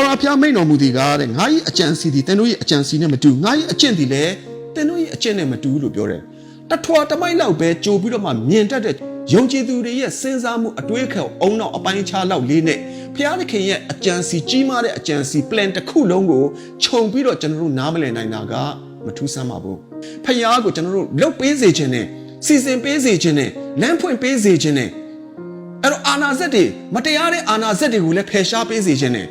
ဝရဘုရားမိန်တော်မူသည်ကားတဲ့ငါ၏အကြံစီသည်သင်တို့၏အကြံစီနဲ့မတူငါ၏အကျင့်သည်လည်းသင်တို့၏အကျင့်နဲ့မတူလို့ပြောတယ်တထွာတမိုက်လောက်ပဲကြိုပြီးတော့မှမြင်တတ်တဲ့ယုံကြည်သူတွေရဲ့စဉ်းစားမှုအတွေးခေါအုံနောက်အပိုင်းခြားလောက်လေးနဲ့ဘုရားသခင်ရဲ့အကြံစီကြီးမားတဲ့အကြံစီ plan တစ်ခုလုံးကိုခြုံပြီးတော့ကျွန်တော်တို့နားမလည်နိုင်တာကမထူးဆန်းပါဘူးဖခင်ကိုကျွန်တော်တို့လှုပ်ပေးစေခြင်းနဲ့စီစဉ်ပေးစေခြင်းနဲ့လမ်းဖွင့်ပေးစေခြင်းနဲ့အဲ့တော့အာနာဇက်တွေမတရားတဲ့အာနာဇက်တွေကိုလည်းဖယ်ရှားပေးစေခြင်းနဲ့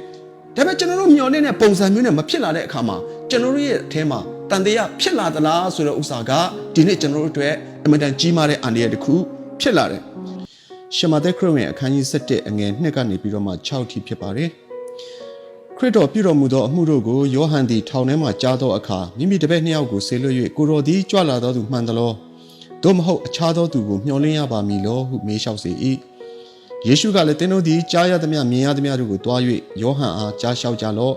ဒါပေမဲ့ကျွန်တော်တို့မျှော်နေတဲ့ပုံစံမျိုးနဲ့မဖြစ်လာတဲ့အခါမှာကျွန်တော်တို့ရဲ့အထဲမှာတန်တရားဖြစ်လာသလားဆိုတဲ့ဥစ္စာကဒီနေ့ကျွန်တော်တို့အတွက်အင်မတန်ကြီးမားတဲ့အန္တရာယ်တစ်ခုဖြစ်လာတယ်ရှမာသက်ခရစ်ဝင်အခန်းကြီး7အငယ်2ကနေပြီးတော့မှ6ထိဖြစ်ပါတယ်ခရစ်တော်ပြုတော်မူသောအမှုတို့ကိုယောဟန်သည်ထောင်ထဲမှကြားသောအခါမိမိတပည့်နှစ်ယောက်ကိုဆေလွတ်၍ကိုတော်သည်ကြွလာသောသူမှန်သလောသို့မဟုတ်အခြားသောသူကိုမျှော်လင့်ရပါမည်လောဟုမေးလျှောက်စေ၏ ယေရှုကလည်းသင်တို့သည်ကြားရသမျှမြင်ရသမျှတို့ကိုတွား၍ယောဟန်အားကြားလျှောက်ကြလော့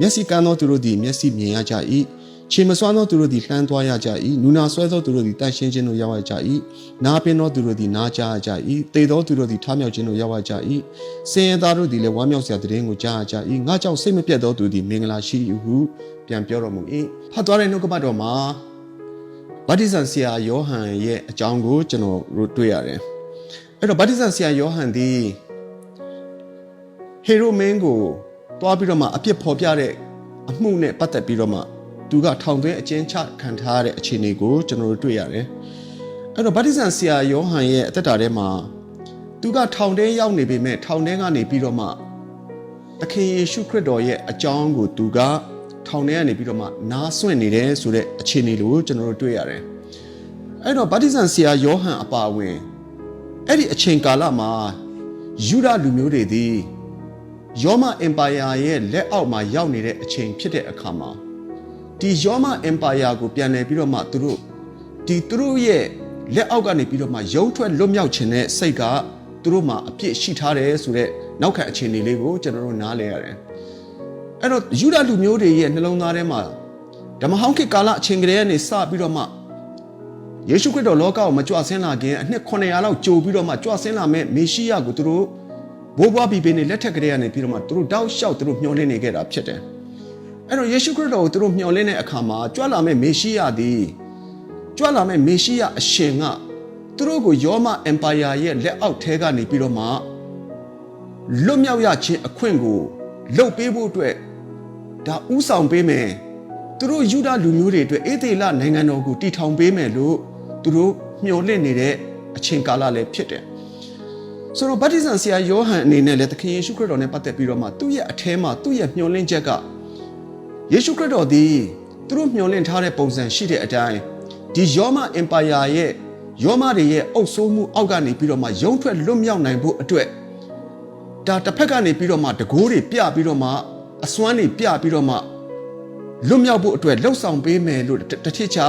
မျက်စိကန်းသောသူတို့သည်မျက်စိမြင်ရကြ၏ခြေမစွမ်းသောသူတို့သည်လှမ်းသွားရကြ၏နူနာဆွဲသောသူတို့သည်တန်ရှင်းခြင်းတို့ရောက်ရကြ၏နားပင်သောသူတို့သည်နားကြားရကြ၏သေသောသူတို့သည်ထားမြောက်ခြင်းတို့ရောက်ရကြ၏စင်ရသားတို့သည်လည်းဝမ်းမြောက်စရာတည်င်းကိုကြားရကြ၏ငါကြောင့်စိတ်မပြတ်သောသူသည်မင်္ဂလာရှိ၏ဟုပြန်ပြောတော်မူ၏ဖတ်သွားတဲ့နှုတ်ကပတ်တော်မှာဗတ္တိဇံဆရာယောဟန်ရဲ့အကြောင်းကိုကျွန်တော်တို့တွေ့ရတယ် အဲ့တော့ဗတ္တိဇံဆရာယောဟန်သည်ဟေရိုမင်းကိုတွားပြီးတော့မှအပြစ်ဖော်ပြတဲ့အမှုနဲ့ပတ်သက်ပြီးတော့မှသူကထောင်သွင်းအကျဉ်းချခံထားရတဲ့အခြေအနေကိုကျွန်တော်တို့တွေ့ရတယ်။အဲ့တော့ဗတ္တိဇံဆရာယောဟန်ရဲ့အသက်တာထဲမှာသူကထောင်ထဲရောက်နေပေမဲ့ထောင်ထဲကနေပြီးတော့မှသခင်ယေရှုခရစ်တော်ရဲ့အကြောင်းကိုသူကထောင်ထဲကနေပြီးတော့မှနားဆွင့်နေတယ်ဆိုတဲ့အခြေအနေကိုကျွန်တော်တို့တွေ့ရတယ်။အဲ့တော့ဗတ္တိဇံဆရာယောဟန်အပါအဝင် အဲ့ဒီအချိန်ကာလမှာယူဒလူမျိုးတွေသည်ယောမအင်ပါယာရဲ့လက်အောက်မှာရောက်နေတဲ့အချိန်ဖြစ်တဲ့အခါမှာဒီယောမအင်ပါယာကိုပြန်လည်ပြီးတော့မှသူတို့ဒီသူတို့ရဲ့လက်အောက်ကနေပြီးတော့မှရုံထွက်လွတ်မြောက်ခြင်းတဲ့စိတ်ကသူတို့မှာအပြစ်ရှိထားတယ်ဆိုတော့နောက်ခံအခြေအနေလေးကိုကျွန်တော်တို့နားလည်ရတယ်။အဲ့တော့ယူဒလူမျိုးတွေရဲ့နှလုံးသားထဲမှာဓမ္မဟောင်းခေတ်ကာလအချိန်ကလေးကနေစပြီးတော့မှ ယေရှုခရစ်တော်လောကကိုမကြွဆင်းလာခင်အနှစ်900လောက်ကြိုပြီးတော့မှကြွဆင်းလာမဲ့မေရှိယကိုသူတို့ဘိုးဘွားဘီဘေနဲ့လက်ထက်ကလေးကနေပြီးတော့မှသူတို့တောက်လျှောက်သူတို့မျှော်လင့်နေခဲ့တာဖြစ်တယ်။အဲ့တော့ယေရှုခရစ်တော်ကိုသူတို့မျှော်လင့်တဲ့အခါမှာကြွလာမဲ့မေရှိယသည်ကြွလာမဲ့မေရှိယအရှင်ကသူတို့ကိုယောမအင်ပါယာရဲ့လက်အောက်ထဲကနေပြီးတော့မှလွတ်မြောက်ရခြင်းအခွင့်ကိုလှုပ်ပေးဖို့အတွက်ဒါဥဆောင်ပေးမယ်သူတို့ယူဒလူမျိုးတွေအတွက်အေသေလနိုင်ငံတော်ကိုတည်ထောင်ပေးမယ်လို့ သူတို့မျှော်လင့်နေတဲ့အချိန်ကာလလည်းဖြစ်တယ်ဆိုတော့ဗတ္တိဇံဆရာယောဟန်အနေနဲ့လည်းသခင်ယေရှုခရစ်တော်နဲ့ပတ်သက်ပြီးတော့မှသူ့ရဲ့အထဲမှာသူ့ရဲ့မျှော်လင့်ချက်ကယေရှုခရစ်တော်သည်သူတို့မျှော်လင့်ထားတဲ့ပုံစံရှိတဲ့အတိုင်းဒီယောမအင်ပါယာရဲ့ယောမတွေရဲ့အုပ်စိုးမှုအောက်ကနေပြီးတော့မှရုံထွက်လွတ်မြောက်နိုင်ဖို့အတွက်ဒါတစ်ဖက်ကနေပြီးတော့မှတကိုးတွေပြပြီးတော့မှအစွမ်းတွေပြပြီးတော့မှ လွတ်မြောက်ဖို့အတွက်လှုပ်ဆောင်ပေးမယ်လို့တစ်ထစ်ချ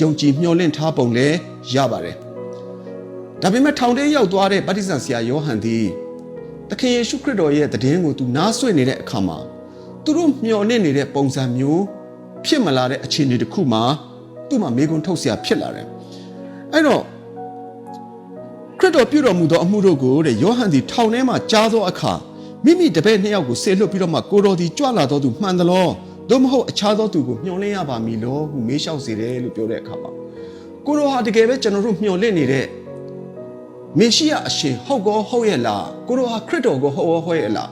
ယုံကြည်မျှော်လင့်ထားပုံလဲရပါတယ်ဒါပေမဲ့ထောင်ထဲရောက်သွားတဲ့ဗတ္တိဇံဆရာယောဟန်သည်သခင်ယေရှုခရစ်တော်ရဲ့တည်င်းကိုသူနားဆွင့်နေတဲ့အခါမှာသူတို့မျှော်လင့်နေတဲ့ပုံစံမျိုးဖြစ်မလာတဲ့အခြေအနေတစ်ခုမှာသူ့မှာမေကွန်ထုတ်เสียဖြစ်လာတယ်အဲ့တော့ခရစ်တော်ပြုတော်မူသောအမှုတို့ကိုတဲ့ယောဟန်သည်ထောင်ထဲမှာကြားသောအခါမိမိတပည့်နှစ်ယောက်ကိုဆေလွတ်ပြီးတော့မှကိုတော်သည်ကြွလာတော်သူမှန်သလား သို့မဟုတ်အခြားသောသူကိုမျှော်လင့်ရပါမည်လို့ဟုမေးလျှောက်စေတယ်လို့ပြောတဲ့အခါမှာကိုတော်ဟာတကယ်ပဲကျွန်တော်တို့မျှော်လင့်နေတဲ့မေရှိယအရှင်ဟုတ်ကောဟုတ်ရဲ့လားကိုတော်ဟာခရစ်တော်ကိုဟုတ်ရောဟုတ်ရဲ့လား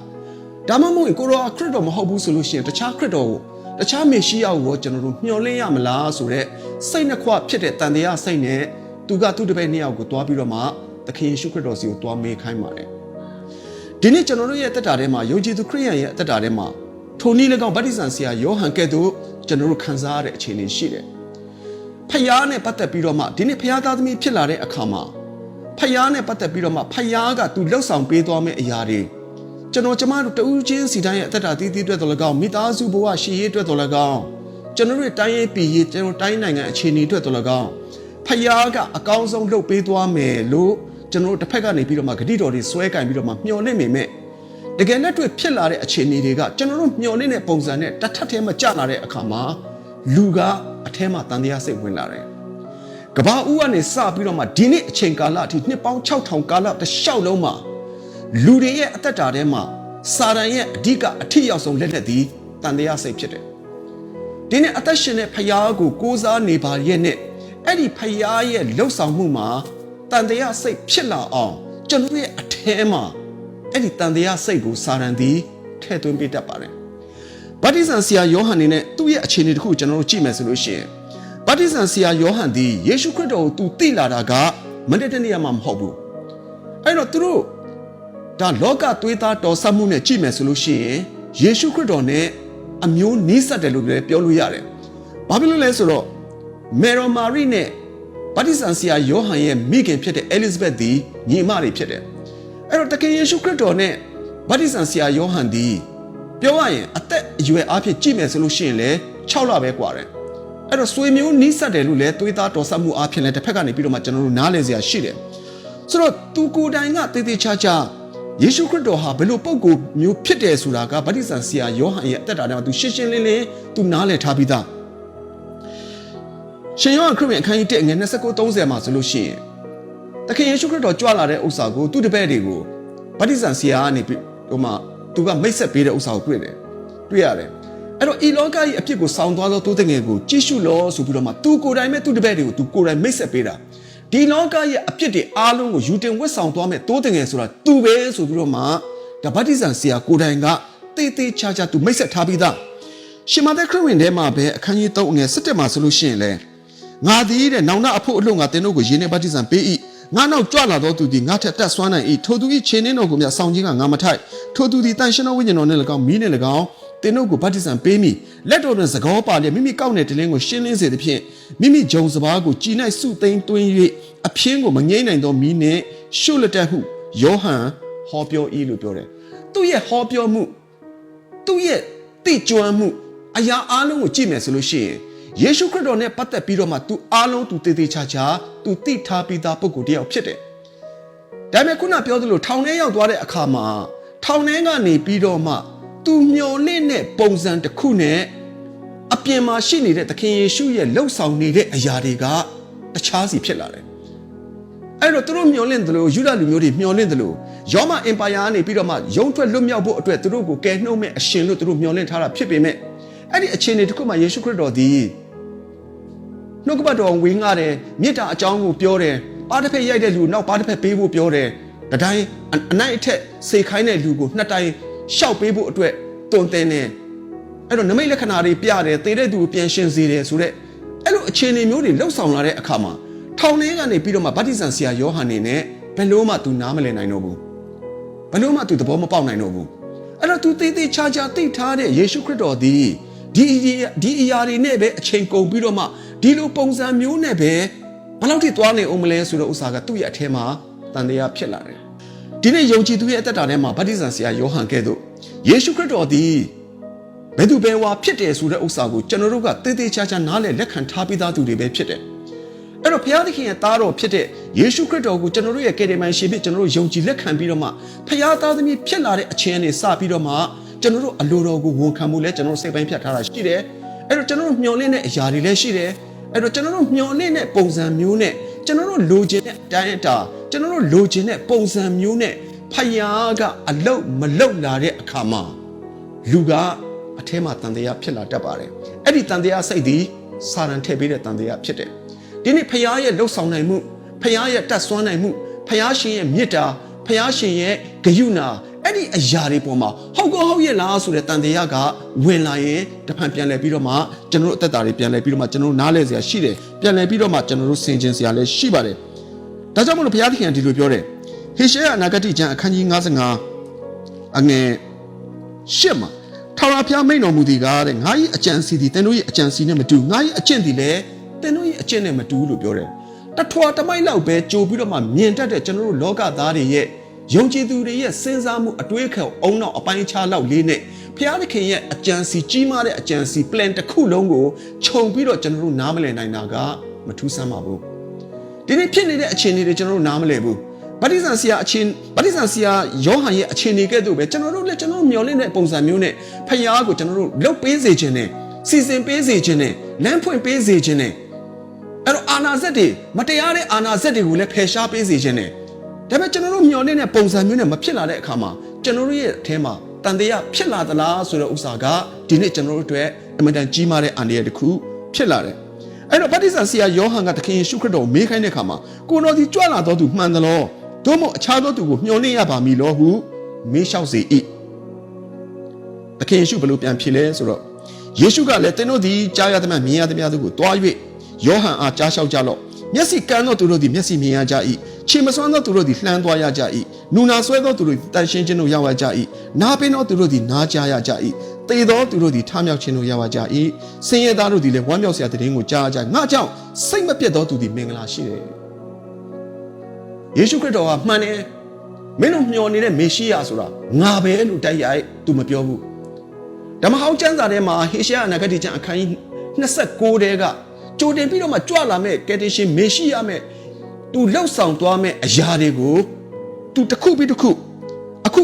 ဒါမှမဟုတ်ကိုတော်ဟာခရစ်တော်မဟုတ်ဘူးဆိုလို့ရှိရင်တခြားခရစ်တော်ကိုတခြားမေရှိယကိုကျွန်တော်တို့မျှော်လင့်ရမလားဆိုတော့စိတ်နှခွဖြစ်တဲ့တန်တရားစိတ်နဲ့သူကသူ့တပည့်နှစ်ယောက်ကိုတွားပြီးတော့မှသခင်ယေရှုခရစ်တော်စီကိုတွားမေးခိုင်းပါတယ်ဒီနေ့ကျွန်တော်တို့ရဲ့အသက်တာထဲမှာယုံကြည်သူခရိယန်ရဲ့အသက်တာထဲမှာ ထိုနည်း၎င်းဗတ္တိဇံဆရာယောဟန်ကဲ့သို့ကျွန်တော်တို့ခံစားရတဲ့အခြေအနေရှိတယ်။ဖယားနဲ့ပတ်သက်ပြီးတော့မှဒီနေ့ဖယားသားသမီးဖြစ်လာတဲ့အခါမှာဖယားနဲ့ပတ်သက်ပြီးတော့မှဖယားကသူလှုပ်ဆောင်ပေးသွားမယ့်အရာတွေကျွန်တော်ကျမတို့တဦးချင်းစီတိုင်းရဲ့အသက်တာတည်တည်အတွက်တော်၎င်းမိသားစုဘဝရှည်ရေးအတွက်တော်၎င်းကျွန်တော်တို့တိုင်းရေးပြည်ရေးကျွန်တော်တိုင်းနိုင်ငံအခြေအနေအတွက်တော်၎င်းဖယားကအကောင်းဆုံးလှုပ်ပေးသွားမယ်လို့ကျွန်တော်တို့တစ်ဖက်ကနေပြီးတော့မှဂတိတော်တွေဆွဲကင်ပြီးတော့မှမျှော်လင့်မိမဲ့ တကယ်လက်တွေ့ဖြစ်လာတဲ့အခြေအနေတွေကကျွန်တော်တို့မျှော်လင့်တဲ့ပုံစံနဲ့တထက်ထဲမှာကျလာတဲ့အခါမှာလူကအထဲမှာတန်တရားစိတ်ဝင်လာတယ်။ကဘာဦးကနေစပြီးတော့မှဒီနေ့အချိန်ကာလအထိနှစ်ပေါင်း6000ကာလတစ်လျှောက်လုံးမှာလူတွေရဲ့အသက်တာထဲမှာစာရန်ရဲ့အဓိကအထစ်ရောက်ဆုံးလက်နက်သည်တန်တရားစိတ်ဖြစ်တယ်ဒီနေ့အသက်ရှင်တဲ့ဖျားကိုကိုးစားနေပါရဲ့နဲ့အဲ့ဒီဖျားရဲ့လှုပ်ဆောင်မှုမှာတန်တရားစိတ်ဖြစ်လာအောင်ကျွန်တော်ရဲ့အထဲမှာ အဲ့ဒီတန်တရားစိတ်ကိုစာရန်သည်ထည့်သွင်းပေးတတ်ပါတယ်ဗတ္တိဇံဆရာယောဟန်နေနဲ့သူ့ရဲ့အခြေအနေတစ်ခုကိုကျွန်တော်တို့ကြည့်မယ်ဆိုလို့ရှိရင်ဗတ္တိဇံဆရာယောဟန်သည်ယေရှုခရစ်တော်ကိုသူသိလာတာကမနေ့တနေ့မှမဟုတ်ဘူးအဲ့တော့သူတို့ဒါလောကသွေးသားတော်ဆမှုနဲ့ကြည့်မယ်ဆိုလို့ရှိရင်ယေရှုခရစ်တော်နဲ့အမျိုးနီးစပ်တယ်လို့လည်းပြောလို့ရတယ်။ဘာဖြစ်လို့လဲဆိုတော့မေရိုမာရီနဲ့ဗတ္တိဇံဆရာယောဟန်ရဲ့မိခင်ဖြစ်တဲ့အဲလစ်ဘက်သည်ညီမတွေဖြစ်တယ်။ အဲ့တော့တခင်ယေရှုခရစ်တော်နဲ့ဗတ္တိဇံဆရာယောဟန်သည်ပြောရရင်အသက်အရွယ်အားဖြင့်ကြည့်မယ်ဆိုလို့ရှိရင်လည်း6လပဲกว่าတယ်။အဲ့တော့ဆွေမျိုးနီးစပ်တယ်လို့လည်းသွေးသားတော်ဆမှုအားဖြင့်လည်းတစ်ဖက်ကနေပြီးတော့မှကျွန်တော်တို့နားလည်စရာရှိတယ်။ဆိုတော့သူကိုယ်တိုင်ကတည်တည်ချာချာယေရှုခရစ်တော်ဟာဘယ်လိုပုံကိုမျိုးဖြစ်တယ်ဆိုတာကဗတ္တိဇံဆရာယောဟန်ရဲ့အသက်တာထဲမှာသူရှင်းရှင်းလင်းလင်းသူနားလည်ထားပြီးသားရှင်ယောဟန်ခရစ်ဝင်အခန်းကြီး1ငွေ29 30မှာဆိုလို့ရှိရင် တခင်ယေရှုခရစ်တော်ကြွလာတဲ့ဥစ္စာကိုသူ့တပည့်တွေကိုဗတ္တိဇံဆရာကနေပြီးဟိုမှာသူကမိတ်ဆက်ပေးတဲ့ဥစ္စာကိုတွေ့တယ်တွေ့ရတယ်အဲ့တော့ဤလောကကြီးအဖြစ်ကိုဆောင်းသွားသောတိုးတငယ်ကိုကြည့်ရှုလို့ဆိုပြီးတော့မှသူကိုယ်တိုင်မဲ့သူ့တပည့်တွေကိုသူကိုယ်တိုင်မိတ်ဆက်ပေးတာဒီလောကရဲ့အဖြစ်တွေအားလုံးကိုယူတင်ဝတ်ဆောင်သွားမဲ့တိုးတငယ်ဆိုတာသူပဲဆိုပြီးတော့မှဒါဗတ္တိဇံဆရာကိုယ်တိုင်ကတေးသေးချာချာသူမိတ်ဆက်ထားပြီးသားရှင်မသက်ခရစ်ဝင်ထဲမှာပဲအခန်းကြီး3အငယ်17မှာဆိုလို့ရှိရင်လေငါသည်တဲ့နောင်နာအဖို့အလို့ငါတင်တို့ကိုယင်းနေဗတ္တိဇံပေး၏ ငါနောက်ကြွလာသောသူသည်ငါထက်တက်ဆွမ်းနိုင်၏ထိုသူ၏ခြေနှင်းတော်ကိုမြဆောင်ခြင်းကငါမထိုက်ထိုသူသည်တန်ရှင်တော်ဝိညာဉ်တော်နှင့်၎င်းမီးနှင့်၎င်းတင်တို့ကိုဗတ္တိဇံပေးမိလက်တော်တွင်သကောပါလျက်မိမိကောက်တဲ့တလင်းကိုရှင်းလင်းစေသဖြင့်မိမိဂျုံစပါးကိုကြည်၌စုသိမ်းတွင်း၍အပြင်းကိုမငိမ့်နိုင်သောမီးနှင့်ရှုလက်တက်ဟုယောဟန်ဟောပြော၏လို့ပြောတယ်သူ့ရဲ့ဟောပြောမှုသူ့ရဲ့သိကျွမ်းမှုအရာအလုံးကိုကြည့်မယ်ဆိုလို့ရှိရင် ယေရှုခရစ်တော်နဲ့ပတ်သက်ပြီးတော့မှ तू အားလုံး तू တည်တည်ချာချာ तू သိထားပြီးသားပုဂ္ဂိုလ်တစ်ယောက်ဖြစ်တယ်ဒါပေမဲ့ခုနပြောသလိုထောင်ထဲရောက်သွားတဲ့အခါမှာထောင်ထဲကနေပြီးတော့မှသူမျော်လင့်တဲ့ပုံစံတစ်ခုနဲ့အပြင်မှာရှိနေတဲ့သခင်ယေရှုရဲ့လှုပ်ဆောင်နေတဲ့အရာတွေကတခြားစီဖြစ်လာတယ်။အဲ့တော့သူတို့မျော်လင့်တယ်လို့ယူဒလူမျိုးတွေမျော်လင့်တယ်လို့ရောမအင်ပါယာကနေပြီးတော့မှရုံထွက်လွတ်မြောက်ဖို့အတွက်သူတို့ကိုကယ်နှုတ်မဲ့အရှင်လို့သူတို့မျော်လင့်ထားတာဖြစ်ပေမဲ့အဲ့ဒီအခြေအနေတစ်ခုမှာယေရှုခရစ်တော်သည် နှုတ်ကပတ်တော်ဝင်ငါတယ်မေတ္တာအကြောင်းကိုပြောတယ်ပါတစ်ဖက်ရိုက်တဲ့လူကိုနောက်ပါတစ်ဖက်ပေးဖို့ပြောတယ်တတိုင်းအနိုင်အထက်စေခိုင်းတဲ့လူကိုနှစ်တိုင်းရှောက်ပေးဖို့အတွက်တွန်တင်တယ်အဲ့တော့နမိတ်လက္ခဏာတွေပြတယ်သေတဲ့သူကိုပြန်ရှင်စေတယ်ဆိုတော့အဲ့လိုအခြေအနေမျိုးတွေလှုပ်ဆောင်လာတဲ့အခါမှာထောင်ထဲကနေပြီးတော့မှဗတ္တိဇံဆရာယောဟန်နေနဲ့ဘယ်လို့မှ तू နားမလည်နိုင်တော့ဘူးဘယ်လို့မှ तू သဘောမပေါက်နိုင်တော့ဘူးအဲ့တော့ तू သေသေးချာချာသိထားတဲ့ယေရှုခရစ်တော်သည် ဒီဒီအရာတွေနဲ့ပဲအချိန်ကုန်ပြီးတော့မှဒီလိုပုံစံမျိုးနဲ့ပဲဘယ်လောက်ထိသွားနေအောင်မလဲဆိုတော့ဥစ္စာကသူ့ရဲ့အထဲမှာတန်တရားဖြစ်လာတယ်ဒီနေ့ယုံကြည်သူရဲ့အသက်တာထဲမှာဗတ္တိဇံဆရာယောဟန်ကဲ့သို့ယေရှုခရစ်တော်သည်ဘယ်သူဘယ်ဝါဖြစ်တယ်ဆိုတဲ့ဥစ္စာကိုကျွန်တော်တို့ကတေးသေးချာချာနားလည်လက်ခံထားပြီးသားသူတွေပဲဖြစ်တယ်အဲ့တော့ဘုရားသခင်ရဲ့သားတော်ဖြစ်တဲ့ယေရှုခရစ်တော်ကိုကျွန်တော်တို့ရဲ့ကယ်တင်ရှင်ဖြစ်ကျွန်တော်တို့ယုံကြည်လက်ခံပြီးတော့မှဘုရားသားသမီးဖြစ်လာတဲ့အခြင်းနဲ့စပြီးတော့မှ ကျွန်တော်တို့အလိုတော်ကိုဝန်ခံမှုလဲကျွန်တော်တို့စိတ်ပိုင်းဖြတ်ထားတာရှိတယ်အဲ့တော့ကျွန်တော်တို့မျှော်လင့်တဲ့အရာတွေလည်းရှိတယ်အဲ့တော့ကျွန်တော်တို့မျှော်လင့်တဲ့ပုံစံမျိုးနဲ့ကျွန်တော်တို့လိုချင်တဲ့အတိုင်းအတာကျွန်တော်တို့လိုချင်တဲ့ပုံစံမျိုးနဲ့ဖယားကအလုတ်မလုတ်လာတဲ့အခါမှာလူကအထဲမှာတန်တရားဖြစ်လာတတ်ပါတယ်အဲ့ဒီတန်တရားစိတ်သည်စာရန်ထည့်ပေးတဲ့တန်တရားဖြစ်တယ်ဒီနေ့ဖယားရဲ့လှုပ်ဆောင်နိုင်မှုဖယားရဲ့တတ်ဆွမ်းနိုင်မှုဖယားရှင်ရဲ့မေတ္တာဖယားရှင်ရဲ့ဂရုဏာ အဲ့ဒီအရာတွေပေါ်မှာဟုတ်ကောဟုတ်ရဲ့လားဆိုတဲ့တန်တရားကဝင်လာရင်တဖန်ပြန်လဲပြီးတော့မှကျွန်တော်တို့အသက်တာတွေပြန်လဲပြီးတော့မှကျွန်တော်တို့နားလဲစရာရှိတယ်ပြန်လဲပြီးတော့မှကျွန်တော်တို့ဆင်ခြင်စရာလည်းရှိပါတယ်ဒါကြောင့်မလို့ဘုရားသခင်ကဒီလိုပြောတယ်ဟေရှဲအနာဂတိကျမ်းအခန်းကြီး55အငယ်ရှစ်မှာထာဝရဘုရားမိန်တော်မူသည်ကားတဲ့ငါ၏အကြံစီသည်သင်တို့၏အကြံစီနဲ့မတူငါ၏အကျင့်သည်လည်းသင်တို့၏အကျင့်နဲ့မတူလို့ပြောတယ်တထွာတမိုက်လောက်ပဲကြိုပြီးတော့မှမြင်တတ်တဲ့ကျွန်တော်တို့လောကသားတွေရဲ့ ယုံကြည်သူတွေရဲ့စဉ်းစားမှုအတွေးခေါအုံနောက်အပိုင်းခြားလောက်လေးနဲ့ဘုရားသခင်ရဲ့အကြံစီကြီးမားတဲ့အကြံစီ plan တစ်ခုလုံးကိုခြုံပြီးတော့ကျွန်တော်တို့နားမလည်နိုင်တာကမထူးဆန်းပါဘူးဒီနေ့ဖြစ်နေတဲ့အခြေအနေတွေကျွန်တော်တို့နားမလည်ဘူးဗတ္တိဇံဆရာအချင်းဗတ္တိဇံဆရာယောဟန်ရဲ့အခြေအနေကဲ့သို့ပဲကျွန်တော်တို့လည်းကျွန်တော်တို့မျှော်လင့်တဲ့ပုံစံမျိုးနဲ့ဖခင်ကိုကျွန်တော်တို့လှုပ်ပေးစေခြင်းနဲ့စီစဉ်ပေးစေခြင်းနဲ့လမ်းဖွင့်ပေးစေခြင်းနဲ့အဲ့တော့အာနာဇက်တွေမတရားတဲ့အာနာဇက်တွေကိုလည်းဖယ်ရှားပေးစေခြင်းနဲ့ ဒါပေမဲ့ကျွန်တော်တို့မျှော်လင့်တဲ့ပုံစံမျိုးနဲ့မဖြစ်လာတဲ့အခါမှာကျွန်တော်တို့ရဲ့အထဲမှာတန်တရားဖြစ်လာသလားဆိုတဲ့ဥစ္စာကဒီနေ့ကျွန်တော်တို့အတွက်အမှန်တန်ကြီးမားတဲ့အန္တရာယ်တစ်ခုဖြစ်လာတယ်အဲ့တော့ဗတ္တိဇံဆရာယောဟန်ကသခင်ယေရှုခရစ်တော်ကိုမေးခိုင်းတဲ့အခါမှာကိုတော်ဒီကြွလာတော်သူမှန်သလားသို့မဟုတ်အခြားသောသူကိုမျှော်လင့်ရပါမည်လို့ဟုမေးလျှောက်စေ၏သခင်ယေရှုဘယ်လိုပြန်ဖြစ်လဲဆိုတော့ယေရှုကလည်းသင်တို့သည်ကြားရသမျှမြင်ရသမျှတို့ကိုတွား၍ယောဟန်အားကြားလျှောက်ကြလော့မျက်စိကန်းသောသူတို့သည်မျက်စိမြင်ရကြ၏ ခြေမစွမ်းသောသူတို့သည်လှမ်းသွားရကြ၏နူနာဆွဲသောသူတို့သည်တန်ရှင်းခြင်းတို့ရောက်ရကြ၏နားပင်သောသူတို့သည်နားကြားရကြ၏သေသောသူတို့သည်ထမြောက်ခြင်းတို့ရောက်ရကြ၏ဆင်းရဲသားတို့သည်လည်းဝမ်းမြောက်စရာတည်င်းကိုကြားရကြငါကြောင့်စိတ်မပြတ်သောသူသည်မင်္ဂလာရှိတယ်ယေရှုခရစ်တော်ကမှန်တယ်မင်းတို့မျှော်နေတဲ့မေရှိယဆိုတာငါပဲလို့တိုက်ရိုက်သူမပြောဘူးဓမ္မဟောင်းကျမ်းစာထဲမှာဟေရှာယအနာဂတိကျမ်းအခန်းကြီး29တဲကကြိုတင်ပြီးတော့မှကြွလာမဲ့ကယ်တင်ရှင်မေရှိယမဲ့ သူလှုပ်ဆောင်သွားမဲ့အရာတွေကိုသူတစ်ခုပြီးတစ်ခုအခု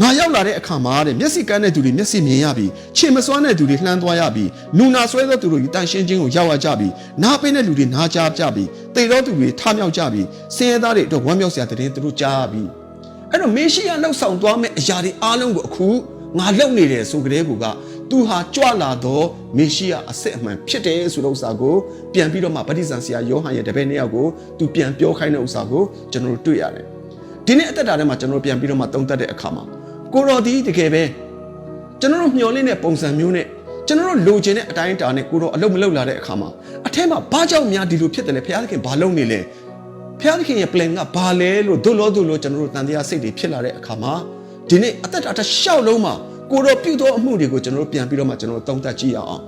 ငါရောက်လာတဲ့အခါမှာတဲ့မျက်စိကန်းတဲ့သူတွေမျက်စိမြင်ရပြီခြေမစွမ်းတဲ့သူတွေလှမ်းသွားရပြီနူနာဆွဲသောသူတို့တန်ရှင်းခြင်းကိုရောက်ရကြပြီနားပင်းတဲ့လူတွေနားကြားကြပြီတေသောသူတွေထမြောက်ကြပြီဆင်းရဲသားတွေအတွက်ဝမ်းမြောက်စရာတည်င်းသူတို့ကြားရပြီအဲ့တော့မေရှိယလှုပ်ဆောင်သွားမဲ့အရာတွေအားလုံးကိုအခုငါလုပ်နေတယ်ဆိုကြတဲ့ကူက သူဟာကြွလာတော့မေရှိယအစစ်အမှန်ဖြစ်တယ်ဆိုတဲ့ဥစ္စာကိုပြန်ပြီးတော့မှဗတ္တိဇံဆရာယောဟန်ရဲ့တပည့်နှစ်ယောက်ကိုသူပြန်ပြောခိုင်းတဲ့ဥစ္စာကိုကျွန်တော်တို့တွေ့ရတယ်ဒီနေ့အသက်တာထဲမှာကျွန်တော်တို့ပြန်ပြီးတော့မှသုံးသပ်တဲ့အခါမှာကိုတော်ဒီတကယ်ပဲကျွန်တော်တို့မျှော်လင့်တဲ့ပုံစံမျိုးနဲ့ကျွန်တော်တို့လိုချင်တဲ့အတိုင်းအတာနဲ့ကိုတော်အလုပ်မလုပ်လာတဲ့အခါမှာအထက်မှာဘာကြောင့်များဒီလိုဖြစ်တယ်လဲဘုရားသခင်ဘာလုပ်နေလဲဘုရားသခင်ရဲ့ plan ကဘာလဲလို့ဒုလို့ဒုလို့ကျွန်တော်တို့တန်တရားစိတ်တွေဖြစ်လာတဲ့အခါမှာဒီနေ့အသက်တာတစ်လျှောက်လုံးမှာ ကိုတော်ပြုသောအမှုတွေကိုကျွန်တော်တို့ပြန်ပြီးတော့မှကျွန်တော်တို့သုံးသပ်ကြည့်ရအောင်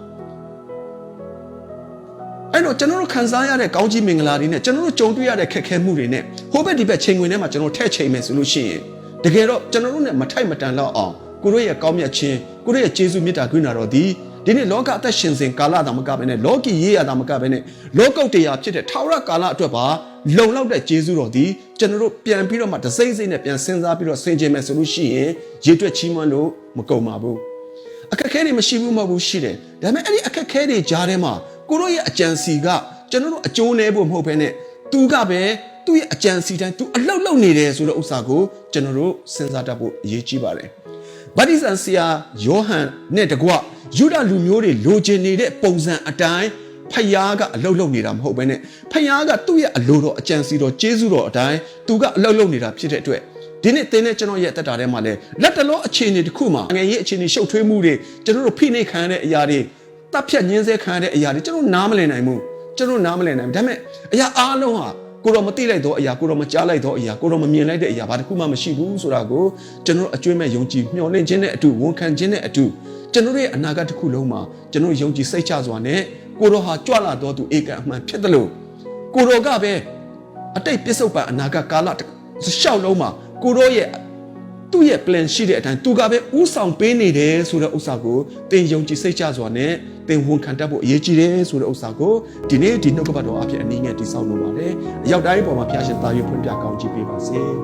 အဲ့တော့ကျွန်တော်တို့ခံစားရတဲ့ကောင်းကြီးမင်္ဂလာတွေနဲ့ကျွန်တော်တို့ကြုံတွေ့ရတဲ့ခက်ခဲမှုတွေနဲ့ဟိုဘက်ဒီဘက်ချိန်ခွင်ထဲမှာကျွန်တော်ထည့်ချိန်မယ်ဆိုလို့ရှိရင်တကယ်တော့ကျွန်တော်တို့နဲ့မထိုက်မတန်တော့အောင်ကိုတို့ရဲ့ကောင်းမြတ်ခြင်းကိုတို့ရဲ့ကျေးဇူးမေတ္တာကွင်းတာတော်ဒီ ဒီနေ့လောကအသက်ရှင်စဉ်ကာလတာမကဘဲနဲ့လောကီရေးရတာမကဘဲနဲ့လောကုတ်တရားဖြစ်တဲ့ထာဝရကာလအတွက်ပါလုံလောက်တဲ့ကျေးဇူးတော်ဒီကျွန်တော်တို့ပြန်ပြီးတော့မှတစိမ့်စိမ့်နဲ့ပြန်စဉ်းစားပြီးတော့ဆင်ခြင်မယ်ဆိုလို့ရှိရင်ရေတွက်ချီးမွမ်းလို့မကုန်ပါဘူးအခက်အခဲတွေမရှိဘူးမဟုတ်ဘူးရှိတယ်ဒါပေမဲ့အဲ့ဒီအခက်အခဲတွေကြားထဲမှာကိုတို့ရဲ့အကြံစီကကျွန်တော်တို့အကျိုးနည်းဖို့မဟုတ်ဘဲနဲ့သူကပဲသူ့ရဲ့အကြံစီတိုင်းသူအလှုပ်လှုပ်နေတယ်ဆိုတဲ့ဥစ္စာကိုကျွန်တော်တို့စဉ်းစားတတ်ဖို့အရေးကြီးပါတယ် ဗတ္တိဇံဆရာယောဟန်နဲ့တကွယူဒလူမျိုးတွေလိုချင်နေတဲ့ပုံစံအတိုင်းဖယားကအလုတ်လုတ်နေတာမဟုတ်ဘဲနဲ့ဖယားကသူ့ရဲ့အလိုတော်အကြံစီတော်ကျေးဇူးတော်အတိုင်းသူကအလုတ်လုတ်နေတာဖြစ်တဲ့အတွက်ဒီနေ့တင်းနဲ့ကျွန်တော်ရဲ့အသက်တာထဲမှာလဲလက်တလောအခြေအနေတစ်ခုမှာငယ်ရေးအခြေအနေရှုပ်ထွေးမှုတွေကျွန်တော်တို့ဖိနှိပ်ခံရတဲ့အရာတွေတပ်ဖြတ်ညှင်းဆဲခံရတဲ့အရာတွေကျွန်တော်နားမလည်နိုင်ဘူးကျွန်တော်နားမလည်နိုင်ဘူးဒါပေမဲ့အရာအားလုံးဟာ ကိုတော့မသိလိုက်တော့အရာကိုတော့မကြားလိုက်တော့အရာကိုတော့မမြင်လိုက်တဲ့အရာဘာတစ်ခုမှမရှိဘူးဆိုတာကိုကျွန်တော်အကျွမ်းမဲ့ယုံကြည်မျှော်လင့်ခြင်းနဲ့အတူဝန်ခံခြင်းနဲ့အတူကျွန်တော်ရဲ့အနာဂတ်တစ်ခုလုံးမှာကျွန်တော်ယုံကြည်စိတ်ချစွာနဲ့ကိုတော့ဟာကြွလာတော့သူဧကအမှန်ဖြစ်တယ်လို့ကိုတော့ကပဲအတိတ်ပြစ္ဆုတ်ပံအနာဂတ်ကာလရှောက်လုံးမှာကိုတော့ရဲ့သူ့ရဲ့ plan ရှိတဲ့အတိုင်းသူကပဲဥဆောင်ပေးနေတယ်ဆိုတဲ့ဥစ္စာကိုသင်ယုံကြည်စိတ်ချစွာနဲ့ သင်ဝန်ခံတတ်ဖို့အရေးကြီးတယ်ဆိုတဲ့ဥစ္စာကိုဒီနေ့ဒီနှုတ်ကပတ်တော်အဖြစ်အနည်းငယ်တည်ဆောက်လိုပါတယ်။အရောက်တိုင်းပေါ်မှာဖျားရှင်သားရွဖွင့်ပြကောင်းချီးပေးပါစေ။